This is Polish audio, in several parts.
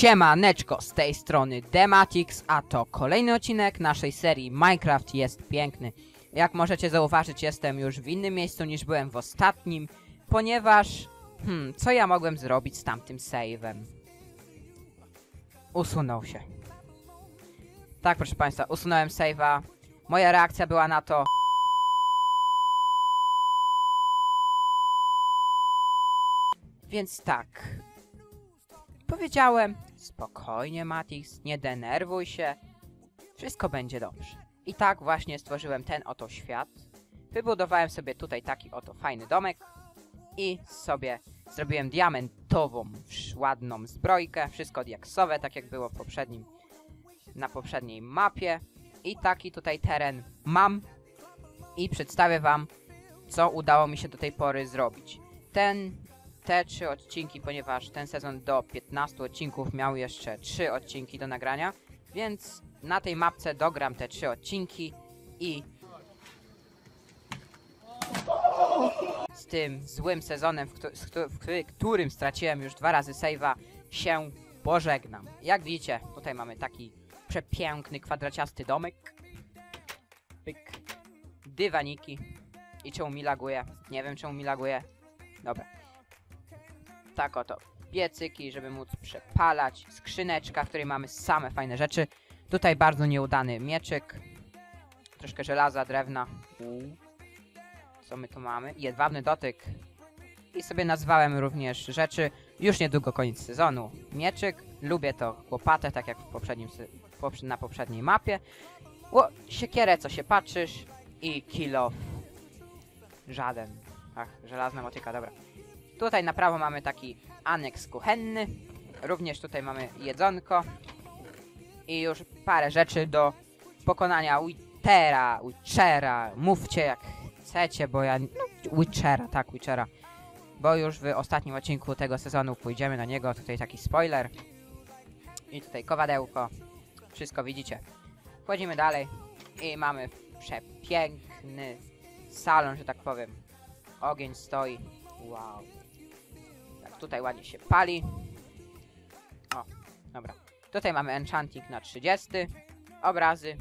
Siemaneczko, z tej strony Dematix, a to kolejny odcinek naszej serii Minecraft jest piękny. Jak możecie zauważyć, jestem już w innym miejscu niż byłem w ostatnim, ponieważ... Hmm, co ja mogłem zrobić z tamtym save'em? Usunął się. Tak, proszę państwa, usunąłem save'a. Moja reakcja była na to... Więc tak, Powiedziałem, spokojnie Matix, nie denerwuj się, wszystko będzie dobrze. I tak właśnie stworzyłem ten oto świat. Wybudowałem sobie tutaj taki oto fajny domek i sobie zrobiłem diamentową, ładną zbrojkę, wszystko diaksowe, tak jak było w poprzednim, na poprzedniej mapie. I taki tutaj teren mam i przedstawię wam, co udało mi się do tej pory zrobić. Ten te trzy odcinki, ponieważ ten sezon do 15 odcinków miał jeszcze trzy odcinki do nagrania, więc na tej mapce dogram te trzy odcinki i z tym złym sezonem, w, w któ- którym straciłem już dwa razy save'a, się pożegnam. Jak widzicie, tutaj mamy taki przepiękny, kwadraciasty domek. Pyk. Dywaniki. I czemu mi laguje? Nie wiem czemu mi laguje. Dobra tak oto piecyki, żeby móc przepalać, skrzyneczka, w której mamy same fajne rzeczy. Tutaj bardzo nieudany mieczyk, troszkę żelaza, drewna. Co my tu mamy? Jedwabny dotyk. I sobie nazwałem również rzeczy. Już niedługo koniec sezonu. Mieczyk, lubię to łopatę, tak jak w poprzednim, na poprzedniej mapie. Ło, siekierę, co się patrzysz. I kilo. Żaden. Ach, żelazna motyka, dobra. Tutaj na prawo mamy taki aneks kuchenny. Również tutaj mamy jedzonko. I już parę rzeczy do pokonania Witchera, Witchera. Mówcie jak chcecie, bo ja... No, Witchera, tak, Witchera. Bo już w ostatnim odcinku tego sezonu pójdziemy na niego. Tutaj taki spoiler. I tutaj kowadełko. Wszystko widzicie. Wchodzimy dalej. I mamy przepiękny salon, że tak powiem. Ogień stoi. Wow. Tutaj ładnie się pali. O, dobra. Tutaj mamy enchanting na 30. Obrazy.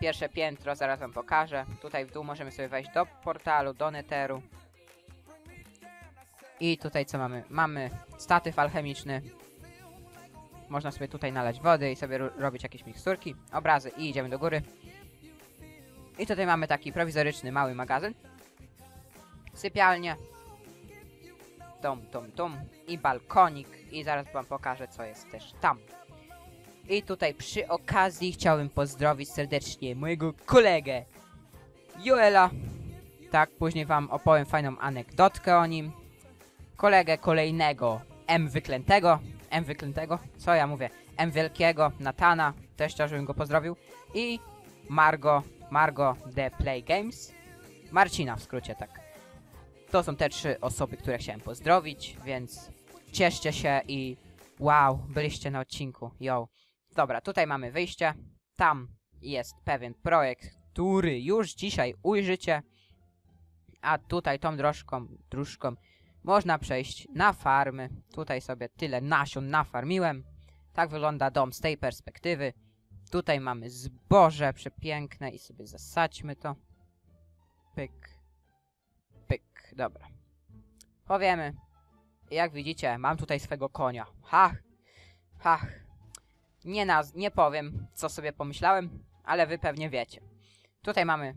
Pierwsze piętro, zaraz wam pokażę. Tutaj w dół możemy sobie wejść do portalu, do neteru. I tutaj co mamy? Mamy statyw alchemiczny. Można sobie tutaj nalać wody i sobie ro- robić jakieś miksturki. Obrazy i idziemy do góry. I tutaj mamy taki prowizoryczny mały magazyn. Sypialnię tom, tom, tom i balkonik i zaraz wam pokażę co jest też tam. I tutaj przy okazji chciałbym pozdrowić serdecznie mojego kolegę Joela. Tak, później wam opowiem fajną anegdotkę o nim. Kolegę kolejnego M wyklętego. M wyklętego? Co ja mówię? M wielkiego, Natana. Też chciał, żebym go pozdrowił. I Margo, Margo The Play Games. Marcina w skrócie, tak. To są te trzy osoby, które chciałem pozdrowić, więc cieszcie się i wow, byliście na odcinku, yo. Dobra, tutaj mamy wyjście, tam jest pewien projekt, który już dzisiaj ujrzycie, a tutaj tą drożką, dróżką można przejść na farmy. Tutaj sobie tyle nasion nafarmiłem. Tak wygląda dom z tej perspektywy. Tutaj mamy zboże przepiękne i sobie zasadźmy to. Pyk. Dobra. Powiemy. Jak widzicie, mam tutaj swego konia. Ha! Ha! Nie, naz nie powiem, co sobie pomyślałem, ale wy pewnie wiecie. Tutaj mamy,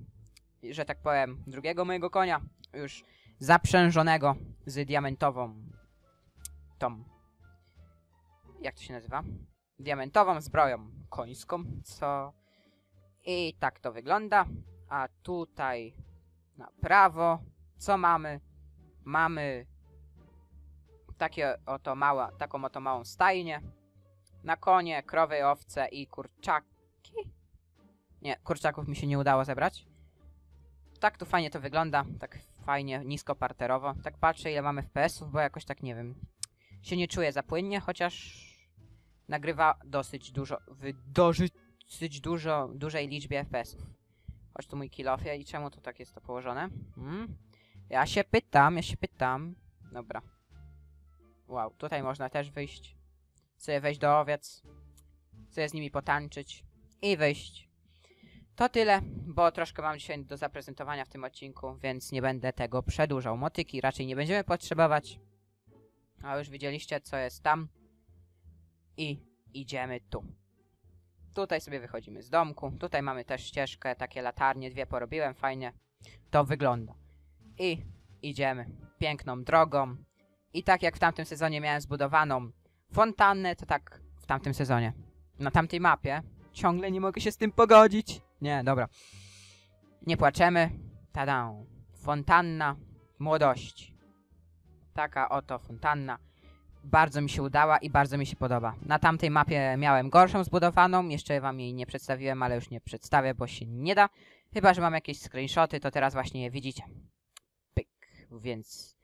że tak powiem, drugiego mojego konia. Już zaprzężonego z diamentową tą... Jak to się nazywa? Diamentową zbroją końską, co... I tak to wygląda. A tutaj na prawo co mamy? Mamy takie oto mała, taką oto małą stajnię. Na konie, krowy, owce i kurczaki. Nie, kurczaków mi się nie udało zebrać. Tak tu fajnie to wygląda, tak fajnie, nisko parterowo. Tak patrzę ile mamy FPS-ów, bo jakoś tak nie wiem. Się nie czuję za płynnie, chociaż nagrywa dosyć dużo, w dosyć dużo, dużej liczbie FPS-ów. Chodź tu mój kilofie i czemu to tak jest to położone? Hmm? Ja się pytam, ja się pytam. Dobra. Wow, tutaj można też wyjść. sobie wejść do owiec, sobie z nimi potańczyć i wyjść. To tyle, bo troszkę mam dzisiaj do zaprezentowania w tym odcinku, więc nie będę tego przedłużał. Motyki raczej nie będziemy potrzebować. A już widzieliście, co jest tam. I idziemy tu. Tutaj sobie wychodzimy z domku. Tutaj mamy też ścieżkę, takie latarnie, dwie porobiłem, fajnie. To wygląda. I idziemy piękną drogą. I tak jak w tamtym sezonie miałem zbudowaną fontannę, to tak w tamtym sezonie. Na tamtej mapie ciągle nie mogę się z tym pogodzić. Nie, dobra. Nie płaczemy. Tada. Fontanna młodości. Taka oto fontanna. Bardzo mi się udała i bardzo mi się podoba. Na tamtej mapie miałem gorszą zbudowaną. Jeszcze wam jej nie przedstawiłem, ale już nie przedstawię, bo się nie da. Chyba, że mam jakieś screenshoty, to teraz właśnie je widzicie. Więc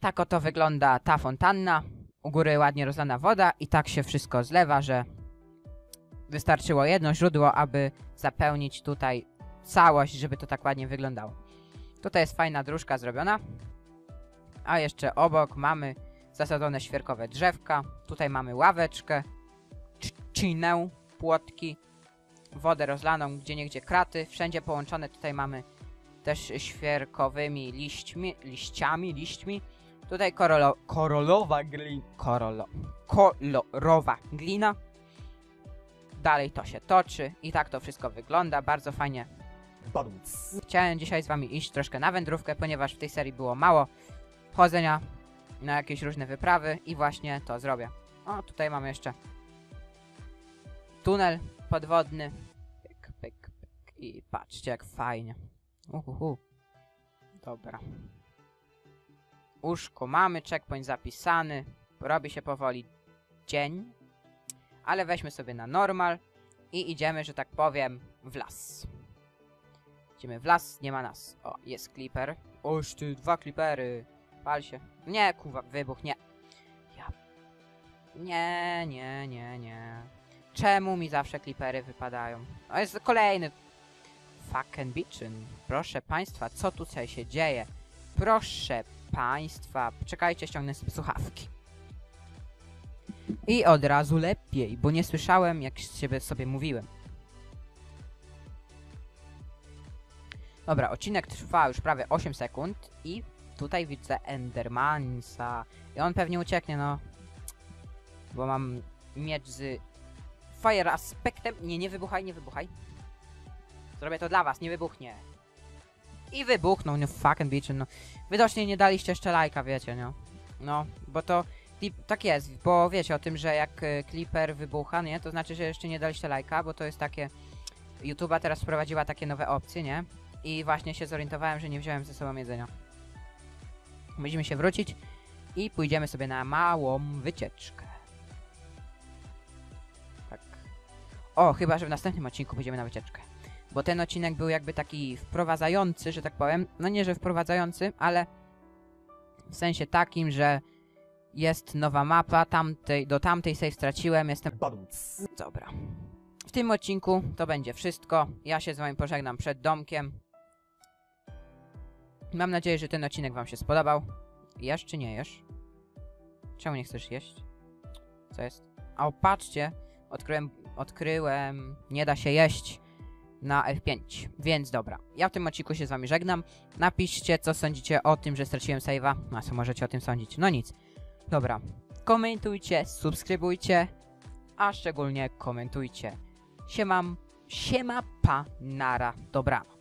tak oto wygląda ta fontanna. U góry ładnie rozlana woda i tak się wszystko zlewa, że wystarczyło jedno źródło, aby zapełnić tutaj całość, żeby to tak ładnie wyglądało. Tutaj jest fajna dróżka zrobiona. A jeszcze obok mamy zasadzone świerkowe drzewka. Tutaj mamy ławeczkę, trzcinę, płotki, wodę rozlaną, gdzie niegdzie kraty. Wszędzie połączone tutaj mamy też świerkowymi liśćmi, liściami, liśćmi. Tutaj korolo, korolowa glina, korolo, kolorowa glina. Dalej to się toczy i tak to wszystko wygląda, bardzo fajnie. Chciałem dzisiaj z wami iść troszkę na wędrówkę, ponieważ w tej serii było mało chodzenia na jakieś różne wyprawy i właśnie to zrobię. O, tutaj mamy jeszcze tunel podwodny. Pyk, pyk, pyk. I patrzcie jak fajnie. Uhuhu. Dobra. Łóżko mamy, checkpoint zapisany. Robi się powoli dzień. Ale weźmy sobie na normal i idziemy, że tak powiem, w las. Idziemy w las, nie ma nas. O, jest creeper. Oż ty, dwa creepery. Pal się. Nie, kuwa, wybuch, nie. Ja... Nie, nie, nie, nie. Czemu mi zawsze creepery wypadają? O, jest kolejny. Fucking bitchin. Proszę państwa, co tutaj się dzieje? Proszę państwa, czekajcie, ściągnę sobie słuchawki. I od razu lepiej, bo nie słyszałem, jak siebie sobie mówiłem. Dobra, odcinek trwa już prawie 8 sekund i tutaj widzę Endermansa. I on pewnie ucieknie, no. Bo mam miecz z Fire Aspektem. Nie, nie wybuchaj, nie wybuchaj. Zrobię to dla was, nie wybuchnie. I wybuchnął, no fucking bitch, no. Widocznie nie daliście jeszcze lajka, wiecie, no. No, bo to... Tak jest, bo wiecie o tym, że jak y, Clipper wybucha, nie? To znaczy, że jeszcze nie daliście lajka, bo to jest takie... YouTube'a teraz wprowadziła takie nowe opcje, nie? I właśnie się zorientowałem, że nie wziąłem ze sobą jedzenia. Musimy się wrócić i pójdziemy sobie na małą wycieczkę. Tak. O, chyba, że w następnym odcinku pójdziemy na wycieczkę. Bo ten odcinek był jakby taki wprowadzający, że tak powiem. No nie, że wprowadzający, ale w sensie takim, że jest nowa mapa, tamtej, do tamtej save straciłem, jestem... Dobra. W tym odcinku to będzie wszystko. Ja się z wami pożegnam przed domkiem. Mam nadzieję, że ten odcinek wam się spodobał. Jesz czy nie jesz? Czemu nie chcesz jeść? Co jest? O, patrzcie! Odkryłem, odkryłem, nie da się jeść na F5. Więc dobra, ja w tym odcinku się z wami żegnam. Napiszcie, co sądzicie o tym, że straciłem save'a. A co możecie o tym sądzić? No nic. Dobra. Komentujcie, subskrybujcie, a szczególnie komentujcie. Siemam, siema pa, nara, dobranoc.